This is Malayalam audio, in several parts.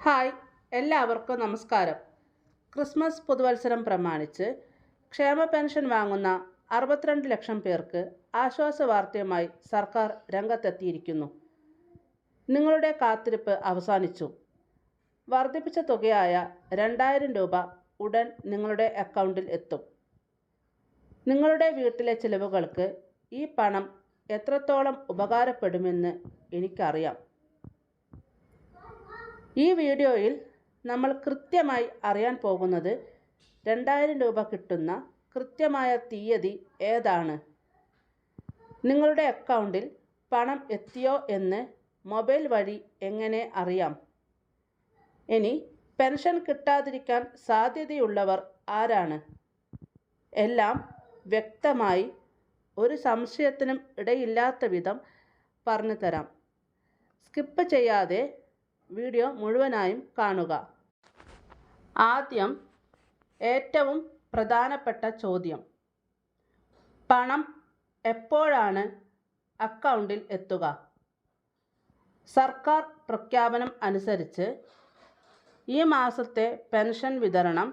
ഹായ് എല്ലാവർക്കും നമസ്കാരം. ക്രിസ്മസ് പുതുവത്സരം പ്രമാണിച്ച് ക്ഷേമ പെൻഷൻ വാങ്ങുന്ന അറുപത്തിരണ്ട് ലക്ഷം പേർക്ക് ആശ്വാസ വാർത്തയുമായി സർക്കാർ രംഗത്തെത്തിയിരിക്കുന്നു. നിങ്ങളുടെ കാത്തിരിപ്പ് അവസാനിച്ചു. വർദ്ധിപ്പിച്ച തുകയായ രണ്ടായിരം രൂപ ഉടൻ നിങ്ങളുടെ അക്കൗണ്ടിൽ എത്തും. നിങ്ങളുടെ വീട്ടിലെ ചിലവുകൾക്ക് ഈ പണം എത്രത്തോളം ഉപകാരപ്പെടുമെന്ന് എനിക്കറിയാം. ഈ വീഡിയോയിൽ നമ്മൾ കൃത്യമായി അറിയാൻ പോകുന്നത് രണ്ടായിരം രൂപ കിട്ടുന്ന കൃത്യമായ തീയതി ഏതാണ്? നിങ്ങളുടെ അക്കൗണ്ടിൽ പണം എത്തിയോ എന്ന് മൊബൈൽ വഴി എങ്ങനെ അറിയാം? ഇനി പെൻഷൻ കിട്ടാതിരിക്കാൻ സാധ്യതയുള്ളവർ ആരാണ്? എല്ലാം വ്യക്തമായി ഒരു സംശയത്തിനും ഇടയില്ലാത്ത വിധം പറഞ്ഞു തരാം സ്കിപ്പ് ചെയ്യാതെ വീഡിയോ മുഴുവനായും കാണുക. ആദ്യം ഏറ്റവും പ്രധാനപ്പെട്ട ചോദ്യം. പണം എപ്പോഴാണ് അക്കൗണ്ടിൽ എത്തുക? സർക്കാർ പ്രഖ്യാപനം അനുസരിച്ച് ഈ മാസത്തെ പെൻഷൻ വിതരണം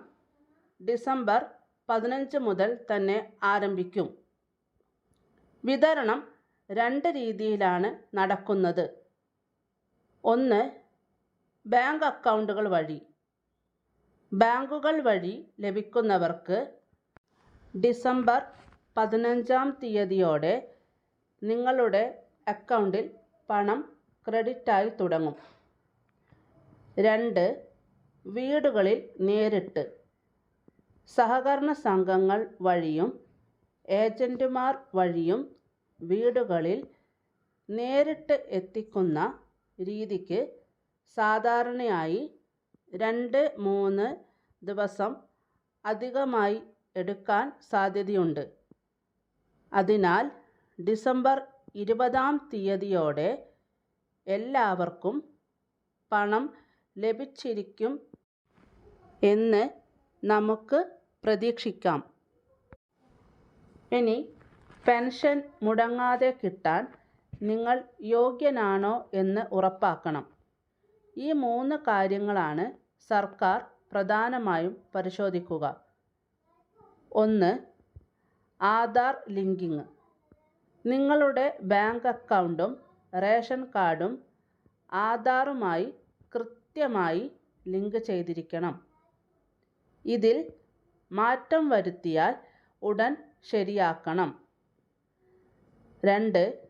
ഡിസംബർ പതിനഞ്ച് മുതൽ തന്നെ ആരംഭിക്കും. വിതരണം രണ്ട് രീതിയിലാണ് നടക്കുന്നത്. ഒന്ന് ബാങ്ക് അക്കൗണ്ടുകൾ വഴി. ബാങ്കുകൾ വഴി ലഭിക്കുന്നവർക്ക് ഡിസംബർ പതിനഞ്ചാം തീയതിയോടെ നിങ്ങളുടെ അക്കൗണ്ടിൽ പണം ക്രെഡിറ്റായി തുടങ്ങും. രണ്ട് വീടുകളിൽ നേരിട്ട് സഹകരണ സംഘങ്ങൾ വഴിയും ഏജന്റുമാർ വഴിയും വീടുകളിൽ നേരിട്ട് എത്തിക്കുന്ന രീതിക്ക് സാധാരണയായി രണ്ട് മൂന്ന് ദിവസം അധികമായി എടുക്കാൻ സാധ്യതയുണ്ട്. അതിനാൽ ഡിസംബർ ഇരുപതാം തീയതിയോടെ എല്ലാവർക്കും പണം ലഭിച്ചിരിക്കും എന്ന് നമുക്ക് പ്രതീക്ഷിക്കാം. ഇനി പെൻഷൻ മുടങ്ങാതെ കിട്ടാൻ നിങ്ങൾ യോഗ്യനാണോ എന്ന് ഉറപ്പാക്കണം. ഈ മൂന്ന് കാര്യങ്ങളാണ് സർക്കാർ പ്രധാനമായും പരിശോധിക്കുക. ഒന്ന് ആധാർ ലിങ്കിങ്. നിങ്ങളുടെ ബാങ്ക് അക്കൗണ്ടും റേഷൻ കാർഡും ആധാറുമായി കൃത്യമായി ലിങ്ക് ചെയ്തിരിക്കണം. ഇതിൽ മാറ്റം വരുത്തിയാൽ ഉടൻ ശരിയാക്കണം. രണ്ട്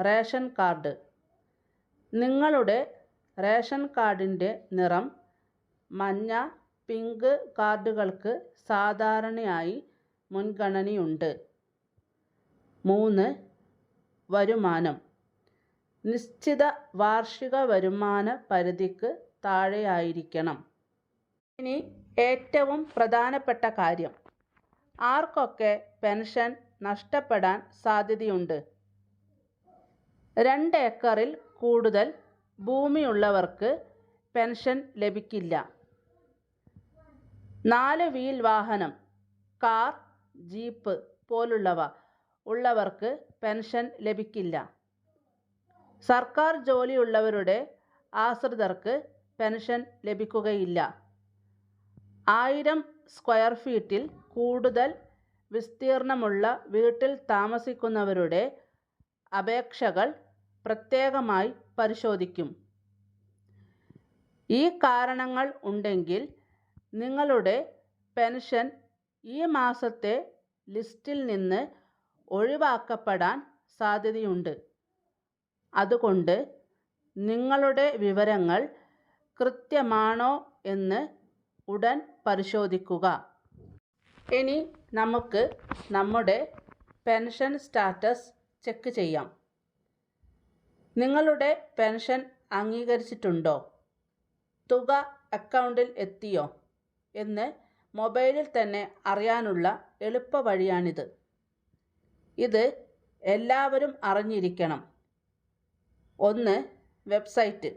റേഷൻ കാർഡ്. നിങ്ങളുടെ റേഷൻ കാർഡിന്റെ നിറം മഞ്ഞ പിങ്ക് കാർഡുകൾക്ക് സാധാരണയായി മുൻഗണനയുണ്ട്. മൂന്ന് വരുമാനം. നിശ്ചിത വാർഷിക വരുമാന പരിധിക്ക് താഴെയായിരിക്കണം. ഇനി ഏറ്റവും പ്രധാനപ്പെട്ട കാര്യം. ആർക്കൊക്കെ പെൻഷൻ നഷ്ടപ്പെടാൻ സാധ്യതയുണ്ട്? രണ്ട് ഏക്കറിൽ കൂടുതൽ ഭൂമിയുള്ളവർക്ക് പെൻഷൻ ലഭിക്കില്ല. നാല് വീൽ വാഹനം കാർ ജീപ്പ് പോലുള്ളവ ഉള്ളവർക്ക് പെൻഷൻ ലഭിക്കില്ല. സർക്കാർ ജോലിയുള്ളവരുടെ ആശ്രിതർക്ക് പെൻഷൻ ലഭിക്കുകയില്ല. ആയിരം സ്ക്വയർ ഫീറ്റിൽ കൂടുതൽ വിസ്തീർണമുള്ള വീട്ടിൽ താമസിക്കുന്നവരുടെ അപേക്ഷകൾ പ്രത്യേകമായി പരിശോധിക്കും. ഈ കാരണങ്ങൾ ഉണ്ടെങ്കിൽ നിങ്ങളുടെ പെൻഷൻ ഈ മാസത്തെ ലിസ്റ്റിൽ നിന്ന് ഒഴിവാക്കപ്പെടാൻ സാധ്യതയുണ്ട്. അതുകൊണ്ട് നിങ്ങളുടെ വിവരങ്ങൾ കൃത്യമാണോ എന്ന് ഉടൻ പരിശോധിക്കുക. ഇനി നമുക്ക് നമ്മുടെ പെൻഷൻ സ്റ്റാറ്റസ് ചെക്ക് ചെയ്യാം. നിങ്ങളുടെ പെൻഷൻ അംഗീകരിച്ചിട്ടുണ്ടോ? തുക അക്കൗണ്ടിൽ എത്തിയോ? എന്ന് മൊബൈലിൽ തന്നെ അറിയാനുള്ള എളുപ്പ വഴിയാണിത് ഇത് എല്ലാവരും അറിഞ്ഞിരിക്കണം. ഒന്ന് വെബ്സൈറ്റ്.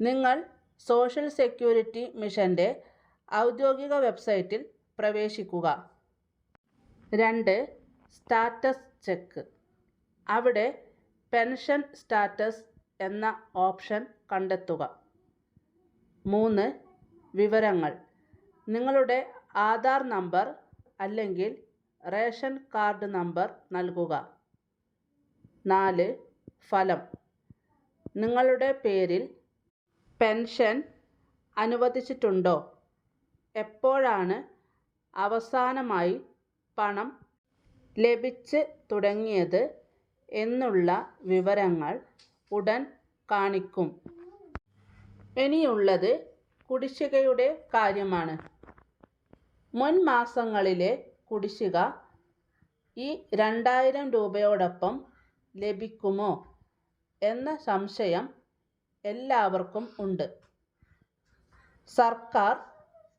നിങ്ങൾ സോഷ്യൽ സെക്യൂരിറ്റി മിഷന്റെ ഔദ്യോഗിക വെബ്സൈറ്റിൽ പ്രവേശിക്കുക. രണ്ട് സ്റ്റാറ്റസ് ചെക്ക്. അവിടെ പെൻഷൻ സ്റ്റാറ്റസ് എന്ന ഓപ്ഷൻ കണ്ടെത്തുക. മൂന്ന് വിവരങ്ങൾ. നിങ്ങളുടെ ആധാർ നമ്പർ അല്ലെങ്കിൽ റേഷൻ കാർഡ് നമ്പർ നൽകുക. നാല് ഫലം. നിങ്ങളുടെ പേരിൽ പെൻഷൻ അനുവദിച്ചിട്ടുണ്ടോ? എപ്പോഴാണ് അവസാനമായി പണം ലഭിച്ച് തുടങ്ങിയത്? എന്നുള്ള വിവരങ്ങൾ ഉടൻ കാണിക്കും. ഇനിയുള്ളത് കുടിശ്ശികയുടെ കാര്യമാണ്. മുൻ മാസങ്ങളിലെ കുടിശ്ശിക ഈ രണ്ടായിരം രൂപയോടൊപ്പം ലഭിക്കുമോ എന്ന സംശയം എല്ലാവർക്കും ഉണ്ട്. സർക്കാർ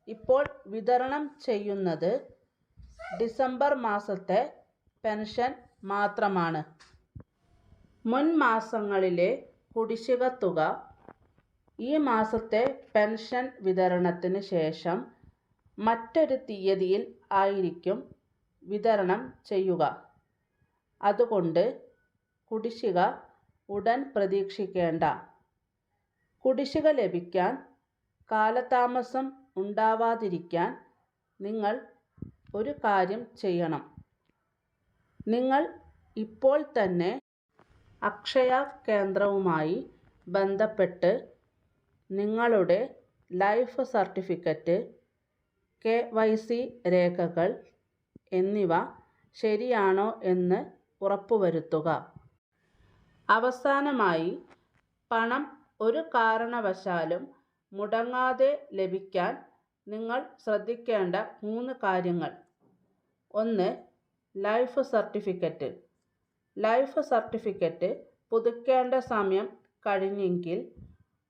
ഇപ്പോൾ വിതരണം ചെയ്യുന്നത് ഡിസംബർ മാസത്തെ പെൻഷൻ മാത്രമാണ്. മുൻ മാസങ്ങളിലെ കുടിശ്ശിക തുക ഈ മാസത്തെ പെൻഷൻ വിതരണത്തിന് ശേഷം മറ്റൊരു തീയതിയിൽ ആയിരിക്കും വിതരണം ചെയ്യുക. അതുകൊണ്ട് കുടിശ്ശിക ഉടൻ പ്രതീക്ഷിക്കേണ്ട. കുടിശ്ശിക ലഭിക്കാൻ കാലതാമസം ഉണ്ടാവാതിരിക്കാൻ നിങ്ങൾ ഒരു കാര്യം ചെയ്യണം. നിങ്ങൾ ഇപ്പോൾ തന്നെ അക്ഷയ കേന്ദ്രവുമായി ബന്ധപ്പെട്ട് നിങ്ങളുടെ life certificate K Y C രേഖകൾ എന്നിവ ശരിയാണോ എന്ന് ഉറപ്പുവരുത്തുക. അവസാനമായി പണം ഒരു കാരണവശാലും മുടങ്ങാതെ ലഭിക്കാൻ നിങ്ങൾ ശ്രദ്ധിക്കേണ്ട മൂന്ന് കാര്യങ്ങൾ. ഒന്ന് ലൈഫ് സർട്ടിഫിക്കറ്റ്. ലൈഫ് സർട്ടിഫിക്കറ്റ് പുതുക്കേണ്ട സമയം കഴിഞ്ഞെങ്കിൽ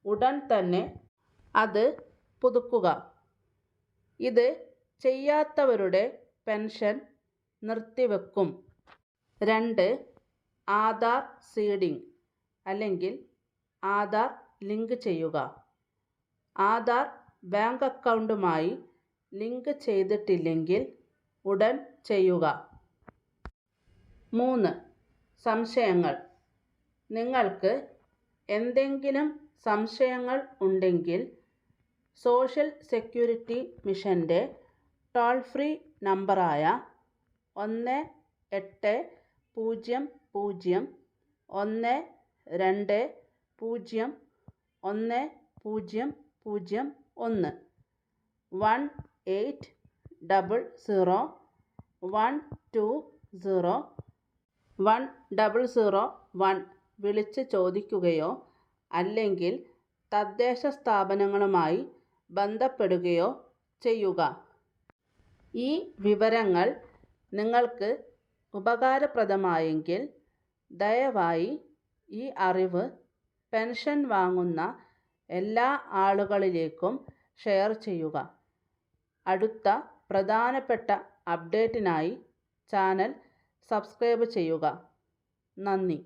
ഉടൻ തന്നെ അത് പുതുക്കുക. ഇത് ചെയ്യാത്തവരുടെ പെൻഷൻ നിർത്തിവെക്കും. രണ്ട് ആധാർ സീഡിംഗ് അല്ലെങ്കിൽ ആധാർ ലിങ്ക് ചെയ്യുക. ആധാർ ബാങ്ക് അക്കൗണ്ടുമായി ലിങ്ക് ചെയ്തിട്ടില്ലെങ്കിൽ ഉടൻ ചെയ്യുക. മൂന്ന് സംശയങ്ങൾ. നിങ്ങൾക്ക് എന്തെങ്കിലും സംശയങ്ങൾ ഉണ്ടെങ്കിൽ സോഷ്യൽ സെക്യൂരിറ്റി മിഷന്റെ ടോൾ ഫ്രീ നമ്പറായ ഒന്ന് എട്ട് പൂജ്യം പൂജ്യം ഒന്ന് രണ്ട് പൂജ്യം ഒന്ന് പൂജ്യം പൂജ്യം ഒന്ന് one eight double zero one two zero one double zero one വിളിച്ച് ചോദിക്കുകയോ അല്ലെങ്കിൽ തദ്ദേശ സ്ഥാപനങ്ങളുമായി ബന്ധപ്പെടുകയോ ചെയ്യുക. ഈ വിവരങ്ങൾ നിങ്ങൾക്ക് ഉപകാരപ്രദമായെങ്കിൽ ദയവായി ഈ അറിവ് പെൻഷൻ വാങ്ങുന്ന എല്ലാ ആളുകളിലേക്കും ഷെയർ ചെയ്യുക. അടുത്ത പ്രധാനപ്പെട്ട അപ്ഡേറ്റിനായി ചാനൽ സബ്സ്ക്രൈബ് ചെയ്യുക നന്ദി